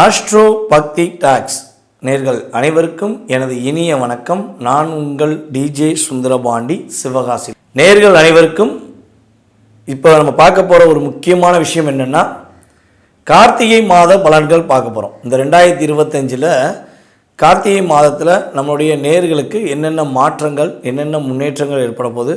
Astro பக்தி tax நேர்கள் அனைவருக்கும் எனது இனிய வணக்கம். நான் உங்கள் டிஜே சுந்தரபாண்டி சிவகாசி. நேர்கள் அனைவருக்கும் இப்போ நம்ம பார்க்க போகிற ஒரு முக்கியமான விஷயம் என்னென்னா கார்த்திகை மாத பலன்கள் பார்க்க போகிறோம் இந்த ரெண்டாயிரத்தி இருபத்தஞ்சில் கார்த்திகை மாதத்தில் நம்மளுடைய நேர்களுக்கு என்னென்ன மாற்றங்கள் என்னென்ன முன்னேற்றங்கள் ஏற்பட போகுது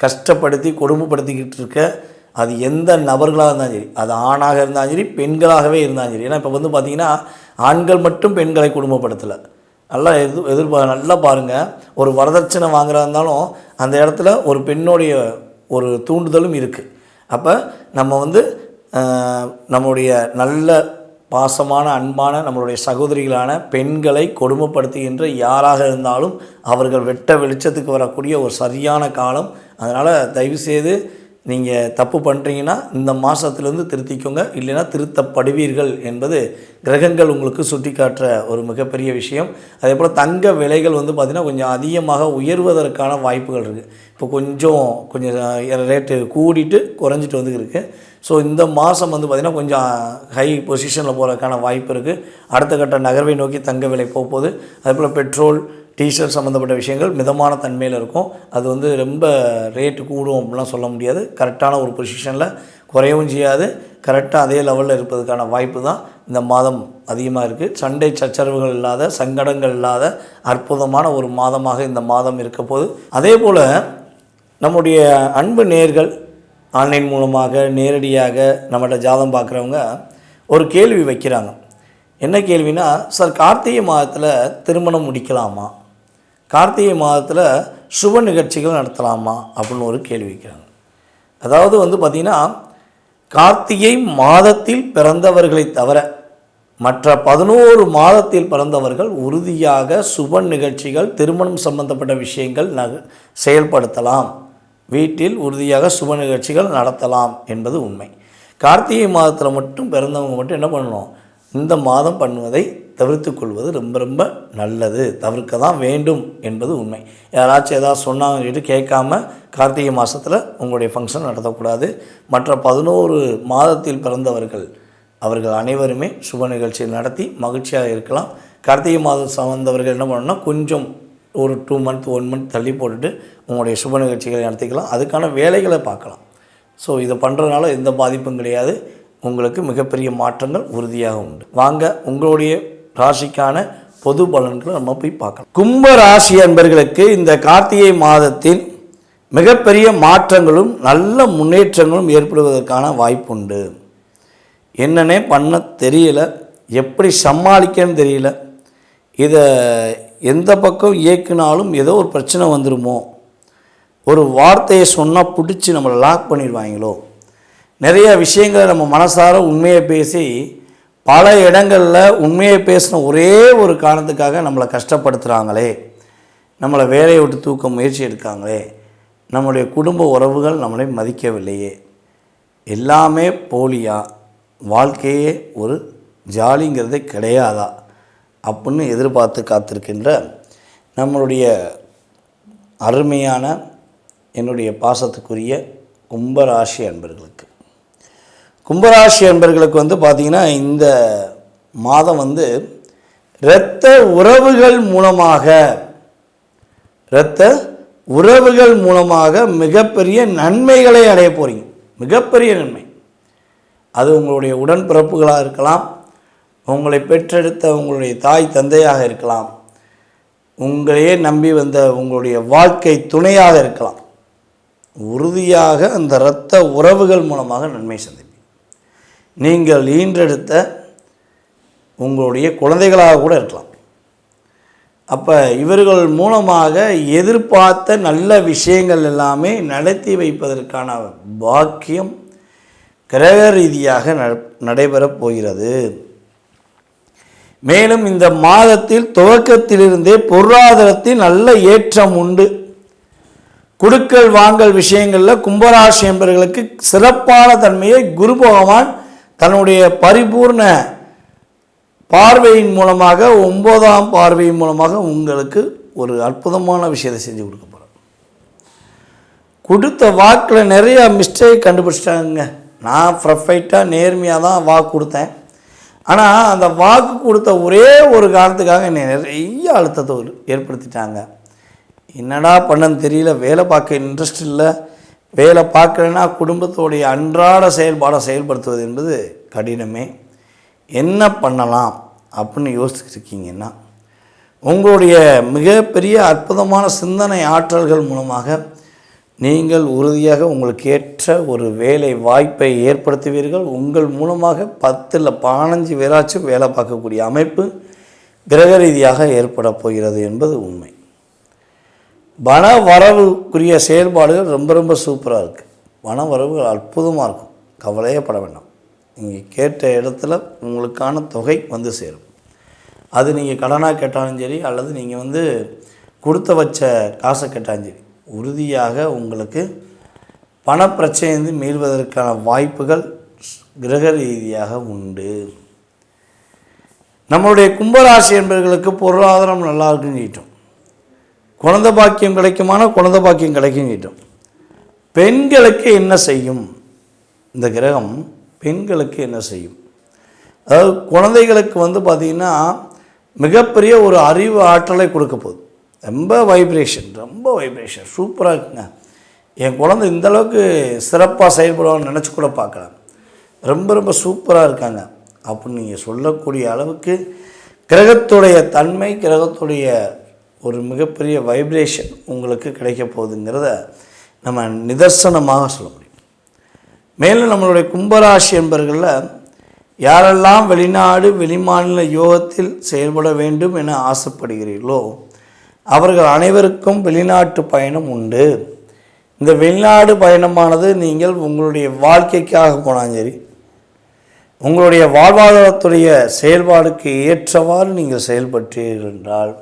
கஷ்டப்படுத்தி கொடுமைப்படுத்திக்கிட்டு இருக்க அது எந்த நபர்களாக இருந்தாலும் சரி அது ஆணாக இருந்தாலும் சரி பெண்களாகவே இருந்தாலும் சரி. ஏன்னா இப்போ வந்து பார்த்திங்கன்னா ஆண்கள் மட்டும் பெண்களை கொடுமைப்படுத்தலை நல்லா எது எதிர்பார நல்லா பாருங்கள் ஒரு வரதட்சணை வாங்குறதா இருந்தாலும் அந்த இடத்துல ஒரு பெண்ணுடைய ஒரு தூண்டுதலும் இருக்குது அப்போ நம்ம வந்து நம்முடைய நல்ல பாசமான அன்பான நம்மளுடைய சகோதரிகளான பெண்களை கொடுமைப்படுத்துகின்ற யாராக இருந்தாலும் அவர்கள் வெட்ட வெளிச்சத்துக்கு வரக்கூடிய ஒரு சரியான காலம். அதனால் தயவுசெய்து நீங்கள் தப்பு பண்ணுறீங்கன்னா இந்த மாதத்துலேருந்து திருத்திக்கோங்க. இல்லைன்னா திருத்தப்படுவீர்கள் என்பது கிரகங்கள் உங்களுக்கு சுட்டிக்காட்டுற ஒரு மிகப்பெரிய விஷயம். அதே போல் தங்க விலைகள் வந்து பார்த்திங்கன்னா கொஞ்சம் அதிகமாக உயர்வதற்கான வாய்ப்புகள் இருக்குது இப்போ கொஞ்சம் கொஞ்சம் ரேட்டு கூடிட்டு குறைஞ்சிட்டு வந்து இருக்குது ஸோ இந்த மாதம் வந்து பார்த்திங்கன்னா கொஞ்சம் ஹை பொசிஷனில் போகிறதுக்கான வாய்ப்பு இருக்குது அடுத்த கட்ட நகர்வை நோக்கி தங்க விலை போக போகுது அதே போல் பெட்ரோல் டீஷர்ட் சம்மந்தப்பட்ட விஷயங்கள் மிதமான தன்மையில் இருக்கும். அது வந்து ரொம்ப ரேட்டு கூடும் அப்படிலாம் சொல்ல முடியாது. கரெக்டான ஒரு பொசிஷனில் குறையவும் செய்யாது. கரெக்டாக அதே லெவலில் இருப்பதுக்கான வாய்ப்பு தான் இந்த மாதம் அதிகமாக இருக்குது சண்டை சச்சரவுகள் இல்லாத சங்கடங்கள் இல்லாத அற்புதமான ஒரு மாதமாக இந்த மாதம் இருக்க போது அதே போல் நம்முடைய அன்பு நேர்கள் ஆன்லைன் மூலமாக நேரடியாக நம்மகிட்ட ஜாதம் பார்க்குறவங்க ஒரு கேள்வி வைக்கிறாங்க. என்ன கேள்வினா சார் கார்த்திகை மாதத்தில் திருமணம் முடிக்கலாமா? கார்த்திகை மாதத்தில் சுப நிகழ்ச்சிகள் நடத்தலாமா அப்படின்னு ஒரு கேள்வி வைக்கிறாங்க அதாவது வந்து பார்த்திங்கன்னா கார்த்திகை மாதத்தில் பிறந்தவர்களை தவிர மற்ற பதினோரு மாதத்தில் பிறந்தவர்கள் உறுதியாக சுப நிகழ்ச்சிகள் திருமணம் சம்பந்தப்பட்ட விஷயங்கள் நக செயல்படுத்தலாம். வீட்டில் உறுதியாக சுப நிகழ்ச்சிகள் நடத்தலாம் என்பது உண்மை. கார்த்திகை மாதத்தில் மட்டும் பிறந்தவங்க மட்டும் என்ன பண்ணணும்? இந்த மாதம் பண்ணுவதை தவிர்த்து கொள்வது ரொம்ப ரொம்ப நல்லது. தவிர்க்க தான் வேண்டும் என்பது உண்மை. யாராச்சும் ஏதாவது சொன்னாங்கன்னு சொல்லிட்டு கேட்காம கார்த்திகை மாதத்தில் உங்களுடைய ஃபங்க்ஷன் நடத்தக்கூடாது. மற்ற பதினோரு மாதத்தில் பிறந்தவர்கள் அவர்கள் அனைவருமே சுப நிகழ்ச்சியில் நடத்தி மகிழ்ச்சியாக இருக்கலாம். கார்த்திகை மாதம் சார்ந்தவர்கள் என்ன பண்ணணும்னா கொஞ்சம் ஒரு டூ மந்த் ஒன் மந்த் தள்ளி போட்டுட்டு உங்களுடைய சுப நிகழ்ச்சிகளை நடத்திக்கலாம். அதுக்கான வேலைகளை பார்க்கலாம். ஸோ இதை பண்ணுறதுனால எந்த பாதிப்பும் கிடையாது. உங்களுக்கு மிகப்பெரிய மாற்றங்கள் உறுதியாக உண்டு. வாங்க உங்களுடைய ராசிக்கான பொது பலன்களை நம்ம போய் பார்க்கலாம். கும்ப ராசி அன்பர்களுக்கு இந்த கார்த்திகை மாதத்தில் மிகப்பெரிய மாற்றங்களும் நல்ல முன்னேற்றங்களும் ஏற்படுவதற்கான வாய்ப்புண்டு என்னன்னே பண்ண தெரியல எப்படி சமாளிக்கன்னு தெரியல. இதை எந்த பக்கம் இயக்குனாலும் ஏதோ ஒரு பிரச்சனை வந்துடுமோ ஒரு வார்த்தையை சொன்னால் பிடிச்சி நம்மளை லாக் பண்ணிடுவாங்களோ? நிறைய விஷயங்களை நம்ம மனசார உண்மையை பேசி பல இடங்களில் உண்மையை பேசின ஒரே ஒரு காரணத்துக்காக நம்மளை கஷ்டப்படுத்துகிறாங்களே நம்மளை வேலையை விட்டு தூக்க முயற்சி எடுக்காங்களே. நம்முடைய குடும்ப உறவுகள் நம்மளை மதிக்கவில்லையே. எல்லாமே போலியா? வாழ்க்கையே ஒரு ஜாலிங்கிறதே கிடையாதா? அப்படின்னு எதிர்பார்த்து காத்திருக்கின்ற நம்மளுடைய அருமையான என்னுடைய பாசத்துக்குரிய கும்பராசி அன்பர்களுக்கு. கும்பராசி அன்பர்களுக்கு வந்து பார்த்திங்கன்னா இந்த மாதம் வந்து இரத்த உறவுகள் மூலமாக இரத்த உறவுகள் மூலமாக மிகப்பெரிய நன்மைகளை அடைய போகிறீங்க மிகப்பெரிய நன்மை. அது உங்களுடைய உடன்பிறப்புகளாக இருக்கலாம். உங்களை பெற்றெடுத்த உங்களுடைய தாய் தந்தையாக இருக்கலாம். உங்களையே நம்பி வந்த உங்களுடைய வாழ்க்கை துணையாக இருக்கலாம். உறுதியாக அந்த இரத்த உறவுகள் மூலமாக நன்மை சந்தி நீங்கள் ஈன்றெடுத்த உங்களுடைய குழந்தைகளாக கூட இருக்கலாம். அப்போ இவர்கள் மூலமாக எதிர்பார்த்த நல்ல விஷயங்கள் எல்லாமே நடத்தி வைப்பதற்கான பாக்கியம் கிரக ரீதியாக நடைபெறப் போகிறது. மேலும் இந்த மாதத்தில் துவக்கத்திலிருந்தே பொருளாதாரத்தில் நல்ல ஏற்றம் உண்டு. குடுக்கல் வாங்கல் விஷயங்களில் கும்பராசி என்பவர்களுக்கு சிறப்பான தன்மையை குரு பகவான் தன்னுடைய பரிபூர்ண பார்வையின் மூலமாக ஒன்பதாம் பார்வையின் மூலமாக உங்களுக்கு ஒரு அற்புதமான விஷயத்தை செஞ்சு கொடுக்க போகிறோம் கொடுத்த வாக்கில் நிறையா மிஸ்டேக் கண்டுபிடிச்சிட்டாங்க நான் ப்ரொஃபைட்டாக நேர்மையாக தான் வாக்கு கொடுத்தேன். ஆனால் அந்த வாக்கு கொடுத்த ஒரே ஒரு காரணத்துக்காக என்னை நிறைய அழுத்தத்தை ஏற்படுத்திட்டாங்க. என்னடா பண்ணன்னு தெரியல வேலை பார்க்க இன்ட்ரெஸ்ட் இல்லை. வேலை பார்க்கலன்னா குடும்பத்தோடைய அன்றாட செயல்பாடை செயல்படுத்துவது என்பது கடினமே. என்ன பண்ணலாம் அப்படின்னு யோசிச்சுருக்கீங்கன்னா உங்களுடைய மிகப்பெரிய அற்புதமான சிந்தனை ஆற்றல்கள் மூலமாக நீங்கள் உறுதியாக உங்களுக்கு ஏற்ற ஒரு வேலை வாய்ப்பை ஏற்படுத்துவீர்கள். உங்கள் மூலமாக பத்தில் பதினஞ்சு பேராச்சும் வேலை பார்க்கக்கூடிய அமைப்பு கிரக ரீதியாக ஏற்பட போகிறது என்பது உண்மை. வன வரவுக்குரிய செயல்பாடுகள் ரொம்ப ரொம்ப சூப்பராக இருக்குது வன வரவு அற்புதமாக இருக்கும். கவலையே பட வேண்டாம். நீங்கள் கேட்ட இடத்துல உங்களுக்கான தொகை வந்து சேரும். அது நீங்கள் கடனாக கேட்டாலும் சரி அல்லது நீங்கள் வந்து கொடுத்த வச்ச காசை கேட்டாலும் சரி உறுதியாக உங்களுக்கு பணப்பிரச்சனைந்து மீள்வதற்கான வாய்ப்புகள் கிரக ரீதியாக உண்டு. நம்மளுடைய கும்பராசி என்பவர்களுக்கு பொருளாதாரம் நல்லா இருக்குன்னு சொல்லிட்டோம். குழந்த பாக்கியம் கிடைக்குமான குழந்த பாக்கியம் கிடைக்கும் கேட்டோம் பெண்களுக்கு என்ன செய்யும்? இந்த கிரகம் பெண்களுக்கு என்ன செய்யும்? அதாவது குழந்தைகளுக்கு வந்து பார்த்திங்கன்னா மிகப்பெரிய ஒரு அறிவு ஆற்றலை கொடுக்க போகுது. ரொம்ப வைப்ரேஷன் ரொம்ப வைப்ரேஷன் சூப்பராக இருக்குங்க. என் குழந்தை இந்த அளவுக்கு சிறப்பாக செயல்படுவான்னு நினச்சி கூட பார்க்கலாம். ரொம்ப ரொம்ப சூப்பராக இருக்காங்க. அப்படின்னு நீங்கள் சொல்லக்கூடிய அளவுக்கு கிரகத்துடைய தன்மை கிரகத்துடைய ஒரு மிகப்பெரிய வைப்ரேஷன் உங்களுக்கு கிடைக்க போகுதுங்கிறத நம்ம நிதர்சனமாக சொல்ல முடியும். மேலும் நம்மளுடைய கும்பராசி என்பர்களில் யாரெல்லாம் வெளிநாடு வெளிமாநில யோகத்தில் செயல்பட வேண்டும் என ஆசைப்படுகிறீர்களோ அவர்கள் அனைவருக்கும் வெளிநாட்டு பயணம் உண்டு. இந்த வெளிநாடு பயணமானது நீங்கள் உங்களுடைய வாழ்க்கைக்காக போனாலும் சரி உங்களுடைய வாழ்வாதாரத்துடைய செயல்பாடுக்கு ஏற்றவாறு நீங்கள் செயல்பட்டீர்கள் என்றால்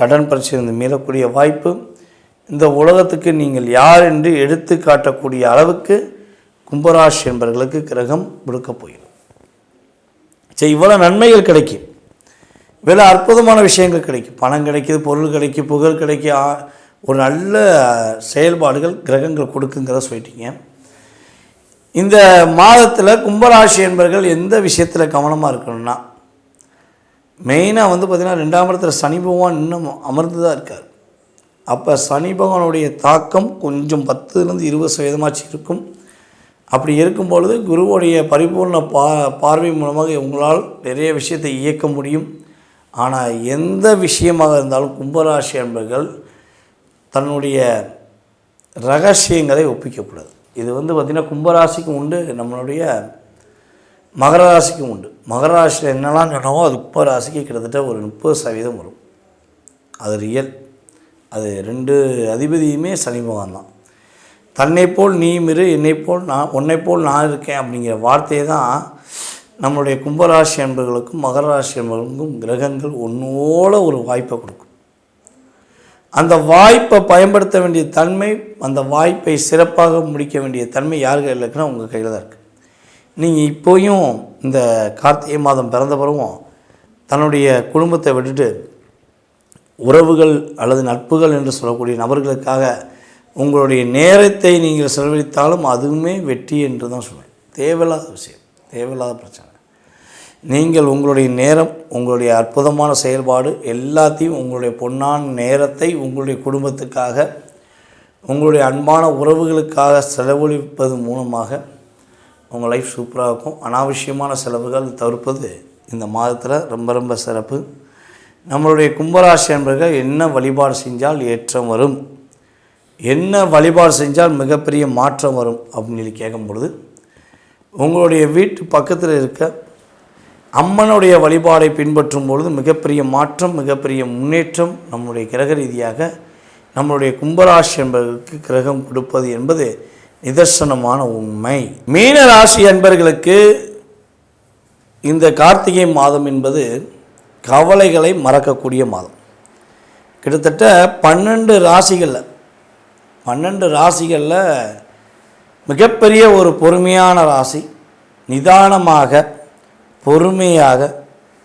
கடன் பிரச்சனை மீளக்கூடிய வாய்ப்பு. இந்த உலகத்துக்கு நீங்கள் யார் என்று எடுத்து காட்டக்கூடிய அளவுக்கு கும்பராசி என்பவர்களுக்கு கிரகம் கொடுக்க போயிடும் சரி இவ்வளோ நன்மைகள் கிடைக்கும். இவ்வளோ அற்புதமான விஷயங்கள் கிடைக்கும். பணம் கிடைக்குது பொருள் கிடைக்கும் புகழ் கிடைக்கும் ஒரு நல்ல செயல்பாடுகள் கிரகங்கள் கொடுக்குங்கிறத சொல்லிட்டீங்க. இந்த மாதத்தில் கும்பராசி என்பவர்கள் எந்த விஷயத்தில் கவனமாக இருக்கணும்னா மெயினாக வந்து பார்த்திங்கன்னா ரெண்டாம் இடத்துல சனி பகவான் இன்னும் அமர்ந்து தான் இருக்கார். அப்போ சனி பகவானுடைய தாக்கம் கொஞ்சம் பத்துலேருந்து இருபது சதவீதமாச்சு இருக்கும். அப்படி இருக்கும் பொழுது குருவுடைய பரிபூர்ண பா பார்வை மூலமாக உங்களால் நிறைய விஷயத்தை இயக்க முடியும். ஆனால் எந்த விஷயமாக இருந்தாலும் கும்பராசி என்பர்கள் தன்னுடைய ரகசியங்களை ஒப்பிக்கக்கூடாது. இது வந்து பார்த்திங்கன்னா கும்பராசிக்கும் உண்டு நம்மளுடைய மகர ராசிக்கும் உண்டு. மகர ராசியில் என்னெல்லாம் சொன்னாவோ அது கும்பராசிக்கு கிட்டத்தட்ட ஒரு முப்பது சதவீதம் வரும். அது ரியல் அது ரெண்டு அதிபதியுமே சனி பகவான் தான். தன்னை போல் மிரு என்னைப்போல் என்னை போல் நான் உன்னை போல் நான் இருக்கேன் அப்படிங்கிற வார்த்தையை தான் நம்மளுடைய கும்பராசி என்பவர்களுக்கும் மகர ராசி என்பவர்களுக்கும் கிரகங்கள் ஒன்றோட ஒரு வாய்ப்பை கொடுக்கும். அந்த வாய்ப்பை பயன்படுத்த வேண்டிய தன்மை அந்த வாய்ப்பை சிறப்பாக முடிக்க வேண்டிய தன்மை யார் கையில் இருக்குன்னா உங்கள் கையில் தான் இருக்குது நீங்கள் இப்போயும் இந்த கார்த்திகை மாதம் பிறந்த பிறகும் தன்னுடைய குடும்பத்தை விட்டுட்டு உறவுகள் அல்லது நட்புகள் என்று சொல்லக்கூடிய நபர்களுக்காக உங்களுடைய நேரத்தை நீங்கள் செலவழித்தாலும் அதுவுமே வெற்றி என்று தான் சொல்லுவேன் தேவையில்லாத விஷயம். தேவையில்லாத பிரச்சனை. நீங்கள் உங்களுடைய நேரம் உங்களுடைய அற்புதமான செயல்பாடு எல்லாத்தையும் உங்களுடைய பொன்னான நேரத்தை உங்களுடைய குடும்பத்துக்காக உங்களுடைய அன்பான உறவுகளுக்காக செலவழிப்பது மூலமாக உங்கள் லைஃப் சூப்பராக இருக்கும். அனாவசியமான செலவுகள் தவிர்ப்பது இந்த மாதத்தில் ரொம்ப ரொம்ப சிறப்பு. நம்மளுடைய கும்பராசி என்பர்கள் என்ன வழிபாடு செஞ்சால் ஏற்றம் வரும்? என்ன வழிபாடு செஞ்சால் மிகப்பெரிய மாற்றம் வரும் அப்படின்னு சொல்லி கேட்கும் பொழுது உங்களுடைய வீட்டு பக்கத்தில் இருக்க அம்மனுடைய வழிபாடை பின்பற்றும் பொழுது மிகப்பெரிய மாற்றம் மிகப்பெரிய முன்னேற்றம் நம்முடைய கிரக ரீதியாக நம்மளுடைய கும்பராசி என்பதற்கு கிரகம் கொடுப்பது என்பது நிதர்சனமான உண்மை. மீன ராசி என்பர்களுக்கு இந்த கார்த்திகை மாதம் என்பது கவலைகளை மறக்கக்கூடிய மாதம். கிட்டத்தட்ட பன்னெண்டு ராசிகளில் பன்னெண்டு ராசிகளில் மிகப்பெரிய ஒரு பொறுமையான ராசி நிதானமாக பொறுமையாக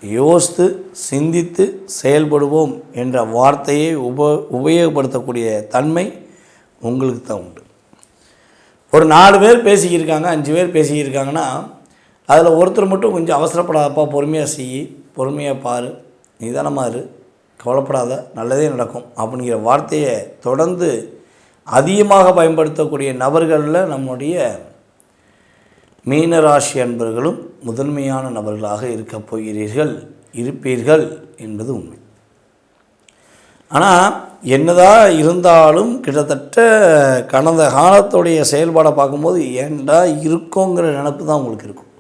யோசித்து சிந்தித்து செயல்படுவோம் என்ற வார்த்தையை உப உபயோகப்படுத்தக்கூடிய தன்மை உங்களுக்கு தான் உண்டு. ஒரு நாலு பேர் பேசிக்கிருக்காங்க அஞ்சு பேர் பேசிக்கிருக்காங்கன்னா அதில் ஒருத்தர் மட்டும் கொஞ்சம் அவசரப்படாதப்பா பொறுமையாக செய் பொறுமையாக பாரு நிதானமாக இரு கவலைப்படாத நல்லதே நடக்கும் அப்படிங்கிற வார்த்தையை தொடர்ந்து அதிகமாக பயன்படுத்தக்கூடிய நபர்களில் நம்முடைய மீனராசி அன்பர்களும் முதன்மையான நபர்களாக இருக்கப் போகிறீர்கள் இருப்பீர்கள் என்பது உண்மை. ஆனால் என்னதான் இருந்தாலும் கிட்டத்தட்ட கடந்த காலத்துடைய செயல்பாடை பார்க்கும்போது ஏன்டா இருக்கோங்கிற நினப்பு தான் உங்களுக்கு இருக்கும்.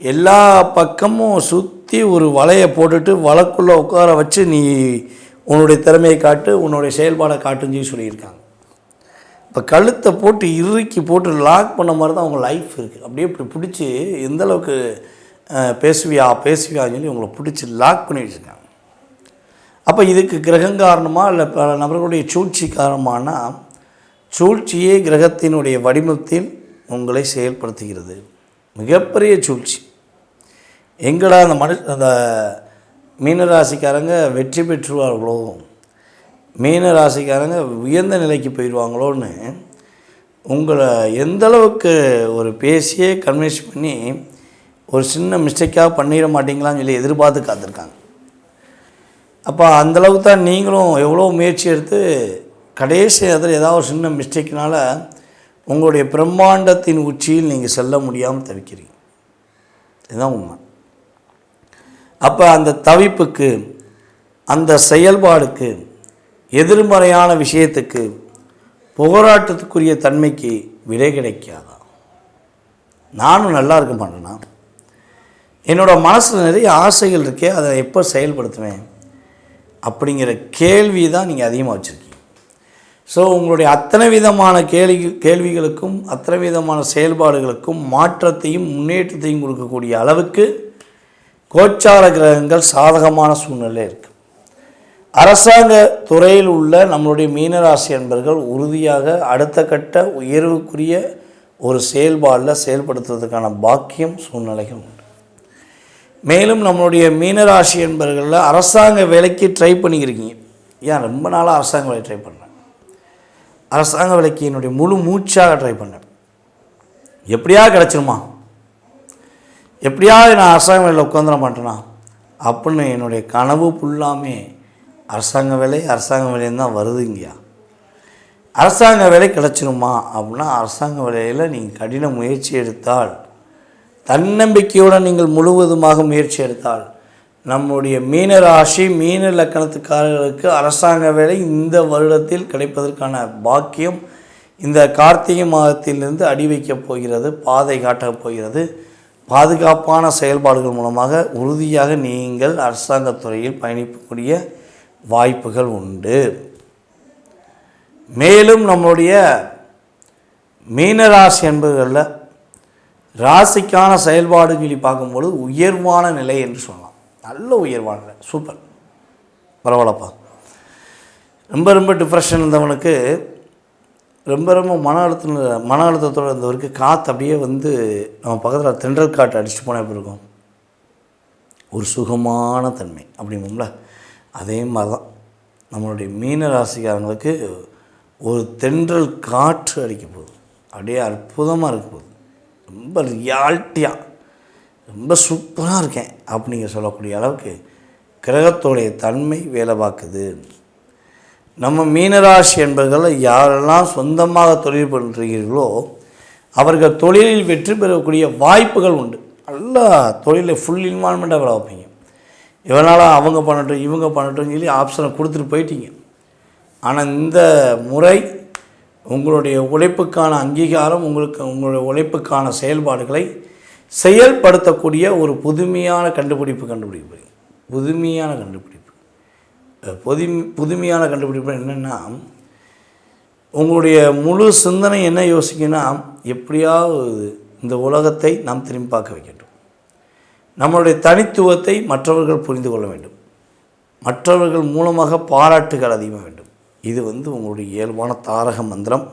எல்லா பக்கமும் சுற்றி ஒரு வலையை போட்டுட்டு வலக்குள்ளே உட்கார வச்சு நீ உன்னுடைய திறமையை காட்டு உன்னுடைய செயல்பாடை காட்டுன்னு சொல்லி சொல்லியிருக்காங்க. இப்போ கழுத்தை போட்டு இறுக்கி போட்டு லாக் பண்ண மாதிரி தான் உங்கள் லைஃப் இருக்குது அப்படியே இப்படி பிடிச்சி எந்தளவுக்கு பேசுவியா பேசுவியான்னு சொல்லி உங்களை பிடிச்சி லாக் பண்ணி வச்சுருக்காங்க. அப்போ இதுக்கு கிரகம் காரணமாக இல்லை பல நபர்களுடைய சூழ்ச்சி காரணமானா சூழ்ச்சியே கிரகத்தினுடைய வடிவத்தில் உங்களை செயல்படுத்துகிறது. மிகப்பெரிய சூழ்ச்சி. எங்கடா அந்த மனு அந்த மீனராசிக்காரங்க வெற்றி பெற்றுவார்களோ மீனராசிக்காரங்க உயர்ந்த நிலைக்கு போயிடுவாங்களோன்னு உங்களை எந்தளவுக்கு ஒரு பேசியே கன்வின்ஸ் பண்ணி ஒரு சின்ன மிஸ்டேக்காக பண்ணிட மாட்டிங்களான்னு சொல்லி எதிர்பார்த்து காத்திருக்காங்க. அப்போ அந்தளவுக்கு தான் நீங்களும் எவ்வளோ முயற்சி எடுத்து கடைசி அதில் ஏதாவது ஒரு சின்ன மிஸ்டேக்னால் உங்களுடைய பிரம்மாண்டத்தின் உச்சியில் நீங்கள் செல்ல முடியாமல் தவிக்கிறீங்க. இதுதான் உண்மை. அப்போ அந்த தவிப்புக்கு அந்த செயல்பாடுக்கு எதிர்மறையான விஷயத்துக்கு போராட்டத்துக்குரிய தன்மைக்கு விடை கிடைக்காதா? நானும் நல்லா இருக்க மாட்டேனா? என்னோடய மனசில் நிறைய ஆசைகள் இருக்கே அதை எப்போ செயல்படுத்துவேன்? அப்படிங்கிற கேள்வி தான் நீங்கள் அதிகமாக வச்சுருக்கீங்க. ஸோ உங்களுடைய அத்தனை விதமான கேள்வி கேள்விகளுக்கும் அத்தனை விதமான செயல்பாடுகளுக்கும் மாற்றத்தையும் முன்னேற்றத்தையும் கொடுக்கக்கூடிய அளவுக்கு கோச்சார கிரகங்கள் சாதகமான சூழ்நிலை இருக்குது அரசாங்க துறையில் உள்ள நம்மளுடைய மீனராசி என்பர்கள் உறுதியாக அடுத்த கட்ட உயர்வுக்குரிய ஒரு செயல்பாடில் செயல்படுத்துவதற்கான பாக்கியம் சூழ்நிலைகள். உண்டு மேலும் நம்மளுடைய மீனராசி என்பர்களில் அரசாங்க வேலைக்கு ட்ரை பண்ணிக்கிறீங்க ஏன்? ரொம்ப நாளாக அரசாங்க வேலை ட்ரை பண்ணேன் அரசாங்க வேலைக்கு என்னுடைய முழு மூச்சாக ட்ரை பண்ணேன். எப்படியா கிடச்சிருமா? எப்படியாவது நான் அரசாங்க வேலையில் உட்காந்துட மாட்டேனா? அப்படின்னு என்னுடைய கனவு ஃபுல்லாமே அரசாங்க வேலை அரசாங்க வேலைன்னு தான் இங்கேயா. அரசாங்க வேலை கிடச்சிருமா? அப்படின்னா அரசாங்க வேலையில் நீங்கள் கடின முயற்சி எடுத்தால் தன்னம்பிக்கையுடன் நீங்கள் முழுவதுமாக முயற்சி எடுத்தால் நம்முடைய மீன ராசி மீன லக்கணத்துக்காரர்களுக்கு அரசாங்க வேலை இந்த வருடத்தில் கிடைப்பதற்கான பாக்கியம் இந்த கார்த்திகை மாதத்திலிருந்து அடி வைக்கப் போகிறது பாதை காட்டப் போகிறது. பாதுகாப்பான செயல்பாடுகள் மூலமாக உறுதியாக நீங்கள் அரசாங்கத்துறையில் பயணிக்கக்கூடிய வாய்ப்புகள் உண்டு. மேலும் நம்முடைய மீனராசி என்பவர்களில் ராசிக்கான செயல்பாடுகளை பார்க்கும்பொழுது உயர்வான நிலை என்று சொல்லலாம். நல்ல உயர்வான நிலை. சூப்பர் பரவாயில்லப்பா. ரொம்ப ரொம்ப டிப்ரெஷன் இருந்தவனுக்கு ரொம்ப ரொம்ப மன அழுத்தம் மன அழுத்தத்தோடு இருந்தவருக்கு காற்று அப்படியே வந்து நம்ம பக்கத்தில் தென்றல் காற்று அடிச்சுட்டு போனால் எப்படி இருக்கும்? ஒரு சுகமான தன்மை அப்படிங்கும்ல அதே மாதிரி தான் நம்மளுடைய மீன ராசிக்காரங்களுக்கு ஒரு தென்றல் காற்று அடிக்க போகுது. அப்படியே அற்புதமாக இருக்க போகுது. ரொம்ப ரியாலிட்டியாக ரொம்ப சூப்பராக இருக்கேன் அப்படிங்க சொல்லக்கூடிய அளவுக்கு கிரகத்தோடைய தன்மை வேலை பார்க்குது நம்ம மீனராசி என்பவர்கள் யாரெல்லாம் சொந்தமாக தொழில் பண்ணுறீர்களோ அவர்கள் தொழிலில் வெற்றி பெறக்கூடிய வாய்ப்புகள் உண்டு. நல்லா தொழிலில் ஃபுல் இன்வால்மெண்ட்டாக வேலை வைப்பீங்க இவனால் அவங்க பண்ணட்டும் இவங்க பண்ணட்டும் சொல்லி ஆப்ஷனை கொடுத்துட்டு போயிட்டீங்க. ஆனால் இந்த முறை உங்களுடைய உழைப்புக்கான அங்கீகாரம் உங்களுக்கு உங்களுடைய உழைப்புக்கான செயல்பாடுகளை செயல்படுத்தக்கூடிய ஒரு புதுமையான கண்டுபிடிப்பு கண்டுபிடிப்பு. புதுமையான கண்டுபிடிப்பு. புது புதுமையான கண்டுபிடிப்பு என்னென்னா உங்களுடைய முழு சிந்தனை என்ன யோசிக்குன்னா எப்படியாவது இந்த உலகத்தை நாம் திரும்பி பார்க்க வைக்கட்டும். நம்மளுடைய தனித்துவத்தை மற்றவர்கள் புரிந்து கொள்ள வேண்டும். மற்றவர்கள் மூலமாக பாராட்டுகள் அதிகமாக வேண்டும். இது வந்து உங்களுடைய இயல்பான தாரக மந்திரம்.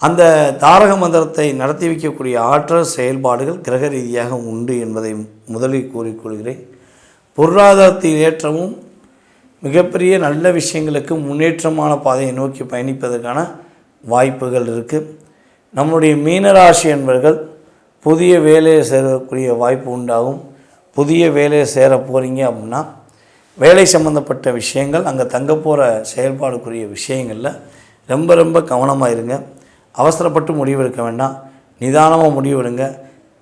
அந்த தாரக மந்திரத்தை நடத்தி வைக்கக்கூடிய ஆற்றல் செயல்பாடுகள் கிரக ரீதியாக உண்டு என்பதை முதலில் கூறிக்கொள்கிறேன். பொருளாதாரத்தில் ஏற்றமும் மிகப்பெரிய நல்ல விஷயங்களுக்கு முன்னேற்றமான பாதையை நோக்கி பயணிப்பதற்கான வாய்ப்புகள் இருக்குது நம்முடைய மீனராசி என்பவர்கள் புதிய வேலையை சேரக்கூடிய வாய்ப்பு உண்டாகும். புதிய வேலையை சேர போகிறீங்க அப்படின்னா வேலை சம்மந்தப்பட்ட விஷயங்கள் அங்கே தங்க போகிற செயல்பாடுக்குரிய விஷயங்களில் ரொம்ப ரொம்ப கவனமாக இருங்க. அவசரப்பட்டு முடிவெடுக்க வேண்டாம். நிதானமாக முடிவெடுங்க.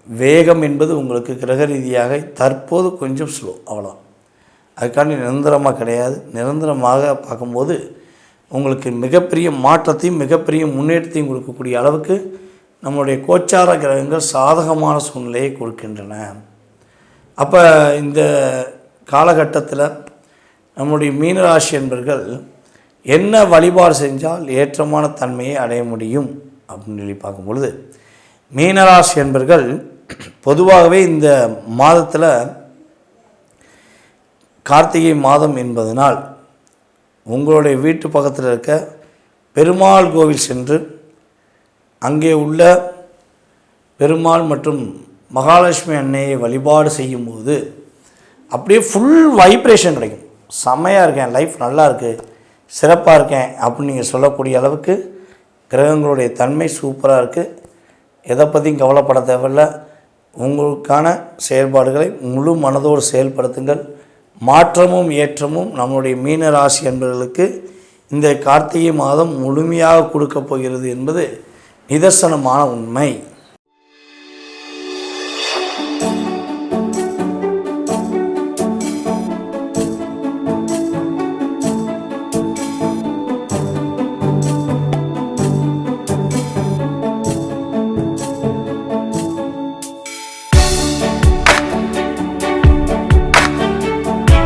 வேகம் என்பது உங்களுக்கு கிரக ரீதியாக தற்போது கொஞ்சம் ஸ்லோ அவ்வளோ அதுக்காண்டி நிரந்தரமாக கிடையாது. நிரந்தரமாக பார்க்கும்போது உங்களுக்கு மிகப்பெரிய மாற்றத்தையும் மிகப்பெரிய முன்னேற்றத்தையும் கொடுக்கக்கூடிய அளவுக்கு நம்மளுடைய கோச்சார கிரகங்கள் சாதகமான சூழ்நிலையை கொடுக்கின்றன. அப்போ இந்த காலகட்டத்தில் நம்முடைய மீனராசி என்பர்கள் என்ன வழிபாடு செஞ்சால் ஏற்றமான தன்மையை அடைய முடியும் அப்படின்னு சொல்லி பார்க்கும் பொழுது மீனராசி என்பர்கள் பொதுவாகவே இந்த மாதத்தில் கார்த்திகை மாதம் என்பதனால் உங்களுடைய வீட்டு பக்கத்தில் இருக்க பெருமாள் கோவில் சென்று அங்கே உள்ள பெருமாள் மற்றும் மகாலட்சுமி அன்னையை வழிபாடு செய்யும்போது அப்படியே ஃபுல் வைப்ரேஷன் கிடைக்கும். செம்மையாக இருக்கேன் லைஃப் நல்லா இருக்குது சிறப்பாக இருக்கேன் அப்படின்னு நீங்கள் சொல்லக்கூடிய அளவுக்கு கிரகங்களுடைய தன்மை சூப்பராக இருக்குது எதை பற்றியும் கவலைப்பட தேவையில்ல. உங்களுக்கான செயல்பாடுகளை முழு மனதோடு செயல்படுத்துங்கள். மாற்றமும் ஏற்றமும் நம்மளுடைய மீன ராசி என்பவர்களுக்கு இந்த கார்த்திகை மாதம் முழுமையாக கொடுக்கப் போகிறது என்பது நிதர்சனமான உண்மை.